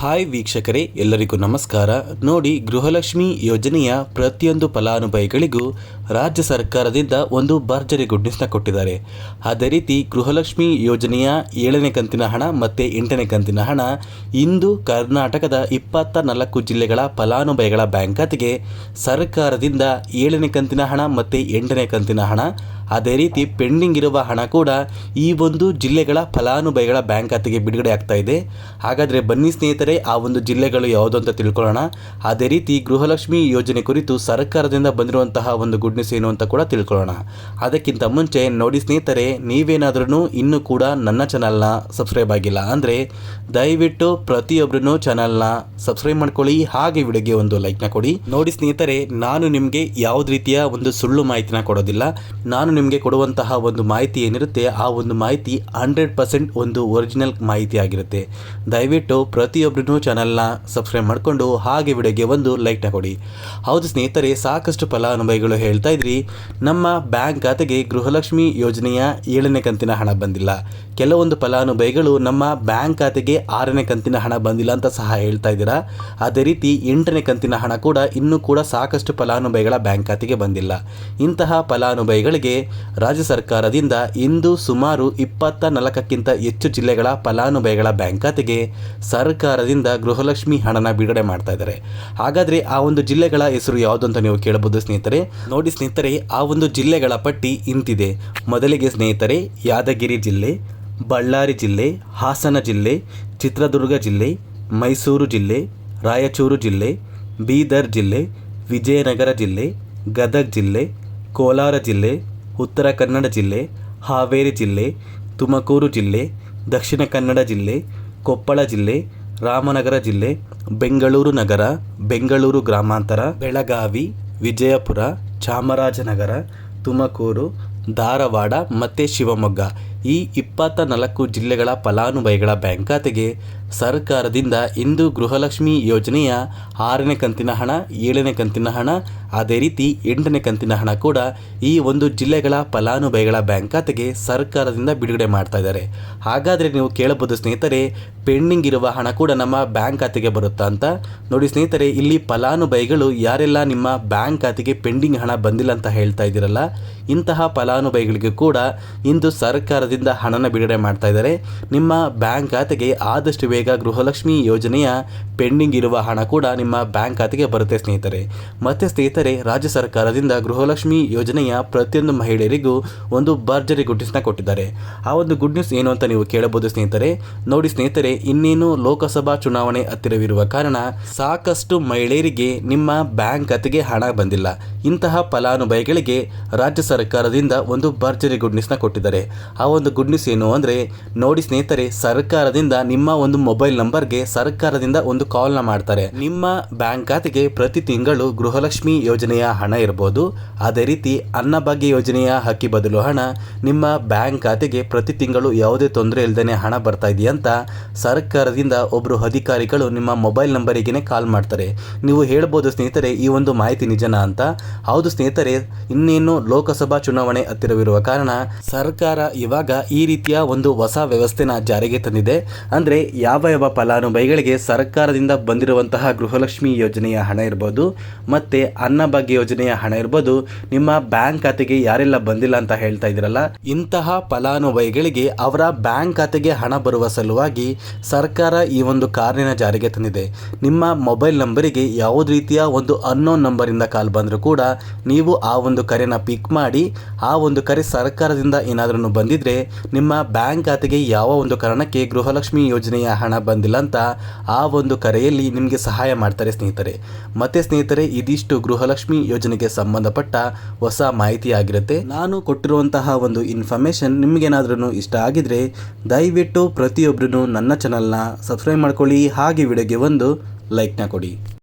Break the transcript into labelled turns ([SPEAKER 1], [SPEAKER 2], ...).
[SPEAKER 1] Hi ವೀಕ್ಷಕರೇ, ಎಲ್ಲರಿಗೂ ನಮಸ್ಕಾರ. ನೋಡಿ, ಗೃಹಲಕ್ಷ್ಮಿ ಯೋಜನೆಯ ಪ್ರತಿಯೊಂದು ಫಲಾನುಭವಿಗಳಿಗೂ ರಾಜ್ಯ ಸರ್ಕಾರದಿಂದ ಒಂದು ಭರ್ಜರಿ ಗುಡ್ ನ್ಯೂಸ್ನ ಕೊಟ್ಟಿದ್ದಾರೆ. ಅದೇ ರೀತಿ, ಗೃಹಲಕ್ಷ್ಮಿ ಯೋಜನೆಯ ಏಳನೇ ಕಂತಿನ ಹಣ ಮತ್ತು ಎಂಟನೇ ಕಂತಿನ ಹಣ ಇಂದು ಕರ್ನಾಟಕದ ಇಪ್ಪತ್ತ ನಾಲ್ಕು ಜಿಲ್ಲೆಗಳ ಫಲಾನುಭವಿಗಳ ಬ್ಯಾಂಕ್ ಖಾತೆಗೆ ಸರ್ಕಾರದಿಂದ ಏಳನೇ ಕಂತಿನ ಹಣ ಮತ್ತು ಎಂಟನೇ ಕಂತಿನ ಹಣ ಅದೇ ರೀತಿ ಪೆಂಡಿಂಗ್ ಇರುವ ಹಣ ಕೂಡ ಈ ಒಂದು ಜಿಲ್ಲೆಗಳ ಫಲಾನುಭವಿಗಳ ಬ್ಯಾಂಕ್ ಖಾತೆಗೆ ಬಿಡುಗಡೆ ಆಗ್ತಾ ಇದೆ. ಹಾಗಾದರೆ ಬನ್ನಿ ಸ್ನೇಹಿತರೆ, ಆ ಒಂದು ಜಿಲ್ಲೆಗಳು ಯಾವುದು ಅಂತ ತಿಳ್ಕೊಳ್ಳೋಣ. ಅದೇ ರೀತಿ ಗೃಹಲಕ್ಷ್ಮಿ ಯೋಜನೆ ಕುರಿತು ಸರ್ಕಾರದಿಂದ ಬಂದಿರುವಂತಹ ಒಂದು ಗುಡ್ ನ್ಯೂಸ್ ಏನು ಅಂತ ಕೂಡ ತಿಳ್ಕೊಳ್ಳೋಣ. ಅದಕ್ಕಿಂತ ಮುಂಚೆ ನೋಡಿ ಸ್ನೇಹಿತರೆ ನೀವೇನಾದ್ರೂ ಇನ್ನೂ ಕೂಡ ನನ್ನ ಚಾನಲ್ನ ಸಬ್ಸ್ಕ್ರೈಬ್ ಆಗಿಲ್ಲ ಅಂದರೆ ದಯವಿಟ್ಟು ಪ್ರತಿಯೊಬ್ಬರೂ ಚಾನಲ್ನ ಸಬ್ಸ್ಕ್ರೈಬ್ ಮಾಡ್ಕೊಳ್ಳಿ, ಹಾಗೆ ವಿಡಿಯೋಗೆ ಒಂದು ಲೈಕ್ನ ಕೊಡಿ. ನೋಡಿ ಸ್ನೇಹಿತರೆ, ನಾನು ನಿಮಗೆ ಯಾವುದೇ ರೀತಿಯ ಒಂದು ಸುಳ್ಳು ಮಾಹಿತಿನ ಕೊಡೋದಿಲ್ಲ. ನಾನು ನಿಮಗೆ ಕೊಡುವಂತಹ ಒಂದು ಮಾಹಿತಿ ಏನಿರುತ್ತೆ, ಆ ಒಂದು ಮಾಹಿತಿ ಹಂಡ್ರೆಡ್ ಪರ್ಸೆಂಟ್ ಒಂದು ಒರಿಜಿನಲ್ ಮಾಹಿತಿ ಆಗಿರುತ್ತೆ. ದಯವಿಟ್ಟು ಪ್ರತಿಯೊಬ್ಬರೂ ಚಾನಲ್ನ ಸಬ್ಸ್ಕ್ರೈಬ್ ಮಾಡಿಕೊಂಡು ಹಾಗೆ ವಿಡಿಯೋಗೆ ಒಂದು ಲೈಕ್ನ ಕೊಡಿ ಹೌದು ಸ್ನೇಹಿತರೆ, ಸಾಕಷ್ಟು ಫಲಾನುಭವಿಗಳು ಹೇಳ್ತಾ ಇದ್ರಿ, ನಮ್ಮ ಬ್ಯಾಂಕ್ ಖಾತೆಗೆ ಗೃಹಲಕ್ಷ್ಮಿ ಯೋಜನೆಯ ಏಳನೇ ಕಂತಿನ ಹಣ ಬಂದಿಲ್ಲ. ಕೆಲವೊಂದು ಫಲಾನುಭವಿಗಳು ನಮ್ಮ ಬ್ಯಾಂಕ್ ಖಾತೆಗೆ ಆರನೇ ಕಂತಿನ ಹಣ ಬಂದಿಲ್ಲ ಅಂತ ಸಹ ಹೇಳ್ತಾ ಇದ್ದೀರಾ. ಅದೇ ರೀತಿ ಎಂಟನೇ ಕಂತಿನ ಹಣ ಕೂಡ ಇನ್ನೂ ಕೂಡ ಸಾಕಷ್ಟು ಫಲಾನುಭವಿಗಳ ಬ್ಯಾಂಕ್ ಖಾತೆಗೆ ಬಂದಿಲ್ಲ. ಇಂತಹ ಫಲಾನುಭವಿಗಳಿಗೆ ರಾಜ್ಯ ಸರ್ಕಾರದಿಂದ ಇಂದು ಸುಮಾರು ಇಪ್ಪತ್ತ ನಾಲ್ಕಕ್ಕಿಂತ ಹೆಚ್ಚು ಜಿಲ್ಲೆಗಳ ಫಲಾನುಭವಿಗಳ ಬ್ಯಾಂಕ್ ಖಾತೆಗೆ ಸರ್ಕಾರದಿಂದ ಗೃಹಲಕ್ಷ್ಮಿ ಹಣನ ಬಿಡುಗಡೆ ಮಾಡ್ತಾ ಇದ್ದಾರೆ. ಹಾಗಾದರೆ ಆ ಒಂದು ಜಿಲ್ಲೆಗಳ ಹೆಸರು ಯಾವುದು ಅಂತ ನೀವು ಕೇಳಬಹುದು ಸ್ನೇಹಿತರೆ? ನೋಡಿ ಸ್ನೇಹಿತರೆ, ಆ ಒಂದು ಜಿಲ್ಲೆಗಳ ಪಟ್ಟಿ ಇಂತಿದೆ. ಮೊದಲಿಗೆ ಸ್ನೇಹಿತರೆ, ಯಾದಗಿರಿ ಜಿಲ್ಲೆ, ಬಳ್ಳಾರಿ ಜಿಲ್ಲೆ, ಹಾಸನ ಜಿಲ್ಲೆ, ಚಿತ್ರದುರ್ಗ ಜಿಲ್ಲೆ, ಮೈಸೂರು ಜಿಲ್ಲೆ, ರಾಯಚೂರು ಜಿಲ್ಲೆ, ಬೀದರ್ ಜಿಲ್ಲೆ, ವಿಜಯನಗರ ಜಿಲ್ಲೆ, ಗದಗ ಜಿಲ್ಲೆ, ಕೋಲಾರ ಜಿಲ್ಲೆ ಉತ್ತರ ಕನ್ನಡ ಜಿಲ್ಲೆ, ಹಾವೇರಿ ಜಿಲ್ಲೆ, ತುಮಕೂರು ಜಿಲ್ಲೆ, ದಕ್ಷಿಣ ಕನ್ನಡ ಜಿಲ್ಲೆ, ಕೊಪ್ಪಳ ಜಿಲ್ಲೆ, ರಾಮನಗರ ಜಿಲ್ಲೆ, ಬೆಂಗಳೂರು ನಗರ, ಬೆಂಗಳೂರು ಗ್ರಾಮಾಂತರ, ಬೆಳಗಾವಿ, ವಿಜಯಪುರ, ಚಾಮರಾಜನಗರ, ತುಮಕೂರು, ಧಾರವಾಡ ಮತ್ತು ಶಿವಮೊಗ್ಗ. ಈ ಇಪ್ಪತ್ತ ನಾಲ್ಕು ಜಿಲ್ಲೆಗಳ ಫಲಾನುಭವಿಗಳ ಬ್ಯಾಂಕ್ ಖಾತೆಗೆ ಸರ್ಕಾರದಿಂದ ಇಂದು ಗೃಹಲಕ್ಷ್ಮಿ ಯೋಜನೆಯ ಆರನೇ ಕಂತಿನ ಹಣ, ಏಳನೇ ಕಂತಿನ ಹಣ, ಅದೇ ರೀತಿ ಎಂಟನೇ ಕಂತಿನ ಹಣ ಕೂಡ ಈ ಒಂದು ಜಿಲ್ಲೆಗಳ ಫಲಾನುಭವಿಗಳ ಬ್ಯಾಂಕ್ ಖಾತೆಗೆ ಸರ್ಕಾರದಿಂದ ಬಿಡುಗಡೆ ಮಾಡ್ತಾ ಇದ್ದಾರೆ. ಹಾಗಾದರೆ ನೀವು ಕೇಳಬಹುದು ಸ್ನೇಹಿತರೆ, ಪೆಂಡಿಂಗ್ ಇರುವ ಹಣ ಕೂಡ ನಮ್ಮ ಬ್ಯಾಂಕ್ ಖಾತೆಗೆ ಬರುತ್ತಾ ಅಂತ? ನೋಡಿ ಸ್ನೇಹಿತರೆ, ಇಲ್ಲಿ ಫಲಾನುಭವಿಗಳು ಯಾರೆಲ್ಲ ನಿಮ್ಮ ಬ್ಯಾಂಕ್ ಖಾತೆಗೆ ಪೆಂಡಿಂಗ್ ಹಣ ಬಂದಿಲ್ಲ ಅಂತ ಹೇಳ್ತಾ ಇದ್ದೀರಲ್ಲ, ಇಂತಹ ಫಲಾನುಭವಿಗಳಿಗೆ ಕೂಡ ಇಂದು ಸರ್ಕಾರದಿಂದ ಹಣನ ಬಿಡುಗಡೆ ಮಾಡ್ತಾ ಇದ್ದಾರೆ. ನಿಮ್ಮ ಬ್ಯಾಂಕ್ ಖಾತೆಗೆ ಆದಷ್ಟು ಬೇಗ ಗೃಹಲಕ್ಷ್ಮಿ ಯೋಜನೆಯ ಪೆಂಡಿಂಗ್ ಇರುವ ಹಣ ಕೂಡ ನಿಮ್ಮ ಬ್ಯಾಂಕ್ ಖಾತೆಗೆ ಬರುತ್ತೆ, ಸ್ನೇಹಿತರೆ. ಮತ್ತೆ ಸ್ನೇಹಿತರೆ, ರಾಜ್ಯ ಸರ್ಕಾರದಿಂದ ಗೃಹಲಕ್ಷ್ಮಿ ಯೋಜನೆಯ ಪ್ರತಿಯೊಂದು ಮಹಿಳೆಯರಿಗೂ ಒಂದು ಭರ್ಜರಿ ಗುಡ್ ನ್ಯೂಸ್ನ ಕೊಟ್ಟಿದ್ದಾರೆ. ಆ ಒಂದು ಗುಡ್ ನ್ಯೂಸ್ ಏನು ಅಂತ ನೀವು ಕೇಳಬಹುದು, ಸ್ನೇಹಿತರೆ. ನೋಡಿ, ಸ್ನೇಹಿತರೆ, ಇನ್ನೇನು ಲೋಕಸಭಾ ಚುನಾವಣೆ ಹತ್ತಿರವಿರುವ ಕಾರಣ ಸಾಕಷ್ಟು ಮಹಿಳೆಯರಿಗೆ ನಿಮ್ಮ ಬ್ಯಾಂಕ್ ಖಾತೆಗೆ ಹಣ ಬಂದಿಲ್ಲ. ಇಂತಹ ಫಲಾನುಭವಿಗಳಿಗೆ ರಾಜ್ಯ ಸರ್ಕಾರದಿಂದ ಒಂದು ಭರ್ಜರಿ ಗುಡ್ ನ್ಯೂಸ್ನ ಕೊಟ್ಟಿದ್ದಾರೆ. ಆ ಒಂದು ಗುಡ್ ನ್ಯೂಸ್ ಏನು ಅಂದರೆ, ನೋಡಿ ಸ್ನೇಹಿತರೆ, ಸರ್ಕಾರದಿಂದ ನಿಮ್ಮ ಒಂದು ಮೊಬೈಲ್ ನಂಬರ್ಗೆ ಸರ್ಕಾರದಿಂದ ಒಂದು ಕಾಲ್ನ ಮಾಡ್ತಾರೆ. ನಿಮ್ಮ ಬ್ಯಾಂಕ್ ಖಾತೆಗೆ ಪ್ರತಿ ತಿಂಗಳು ಗೃಹಲಕ್ಷ್ಮಿ ಯೋಜನೆಯ ಹಣ ಇರ್ಬೋದು. ಅದೇ ರೀತಿ ಅನ್ನಭಾಗ್ಯ ಯೋಜನೆಯ ಹಕ್ಕಿ ಬದಲು ಹಣ, ನಿಮ್ಮ ಬ್ಯಾಂಕ್ ಖಾತೆಗೆ ಪ್ರತಿ ತಿಂಗಳು ಯಾವುದೇ ತೊಂದರೆ ಇಲ್ಲದೇ ಹಣ ಬರ್ತಾ ಇದೆಯಂತ ಸರ್ಕಾರದಿಂದ ಒಬ್ಬರು ಅಧಿಕಾರಿಗಳು ನಿಮ್ಮ ಮೊಬೈಲ್ ನಂಬರಿಗೇನೆ ಕಾಲ್ ಮಾಡ್ತಾರೆ. ನೀವು ಹೇಳ್ಬೋದು ಸ್ನೇಹಿತರೆ, ಈ ಒಂದು ಮಾಹಿತಿ ನಿಜನಾ ಅಂತ. ಹೌದು ಸ್ನೇಹಿತರೆ, ಇನ್ನೇನು ಲೋಕಸಭಾ ಚುನಾವಣೆ ಹತ್ತಿರವಿರುವ ಕಾರಣ ಸರ್ಕಾರ ಇವಾಗ ಈ ರೀತಿಯ ಒಂದು ಹೊಸ ವ್ಯವಸ್ಥೆನ ಜಾರಿಗೆ ತಂದಿದೆ. ಅಂದರೆ ಯಾವ ಯಾವ ಫಲಾನುಭವಿಗಳಿಗೆ ಸರ್ಕಾರದಿಂದ ಬಂದಿರುವಂತಹ ಗೃಹಲಕ್ಷ್ಮಿ ಯೋಜನೆಯ ಹಣ ಇರ್ಬೋದು, ಮತ್ತು ಅನ್ನಭಾಗ್ಯ ಯೋಜನೆಯ ಹಣ ಇರ್ಬೋದು, ನಿಮ್ಮ ಬ್ಯಾಂಕ್ ಖಾತೆಗೆ ಯಾರೆಲ್ಲ ಬಂದಿಲ್ಲ ಅಂತ ಹೇಳ್ತಾ ಇದ್ರಲ್ಲ, ಇಂತಹ ಫಲಾನುಭವಿಗಳಿಗೆ ಅವರ ಬ್ಯಾಂಕ್ ಖಾತೆಗೆ ಹಣ ಬರುವ ಸಲುವಾಗಿ ಸರ್ಕಾರ ಈ ಒಂದು ಕಾರ್ಯನ ಜಾರಿಗೆ ತಂದಿದೆ. ನಿಮ್ಮ ಮೊಬೈಲ್ ನಂಬರಿಗೆ ಯಾವುದೇ ರೀತಿಯ ಒಂದು ಅನ್ನೋನ್ ನಂಬರಿಂದ ಕಾಲ್ ಬಂದರೂ ಕೂಡ ನೀವು ಆ ಒಂದು ಕರೆನ ಪಿಕ್ ಮಾಡಿ, ಆ ಒಂದು ಕರೆ ಸರ್ಕಾರದಿಂದ ಏನಾದರೂ ಬಂದಿದ್ರೆ ನಿಮ್ಮ ಬ್ಯಾಂಕ್ ಖಾತೆಗೆ ಯಾವ ಒಂದು ಕಾರಣಕ್ಕೆ ಗೃಹಲಕ್ಷ್ಮಿ ಯೋಜನೆಯ ಹಣ ಬಂದಿಲ್ಲ ಅಂತ ಆ ಒಂದು ಕರೆಯಲ್ಲಿ ನಿಮಗೆ ಸಹಾಯ ಮಾಡ್ತಾರೆ ಸ್ನೇಹಿತರೆ. ಮತ್ತೆ ಸ್ನೇಹಿತರೆ, ಇದಿಷ್ಟು ಗೃಹಲಕ್ಷ್ಮಿ ಯೋಜನೆಗೆ ಸಂಬಂಧಪಟ್ಟ ಹೊಸ ಮಾಹಿತಿ ಆಗಿರುತ್ತೆ. ನಾನು ಕೊಟ್ಟಿರುವಂತಹ ಒಂದು ಇನ್ಫಾರ್ಮೇಷನ್ ನಿಮಗೇನಾದ್ರೂ ಇಷ್ಟ ಆಗಿದ್ರೆ ದಯವಿಟ್ಟು ಪ್ರತಿಯೊಬ್ಬರೂ ನನ್ನ ಚಾನಲ್ನ ಸಬ್ಸ್ಕ್ರೈಬ್ ಮಾಡ್ಕೊಳ್ಳಿ, ಹಾಗೆ ವಿಡಿಯೋಗೆ ಒಂದು ಲೈಕ್ನ ಕೊಡಿ.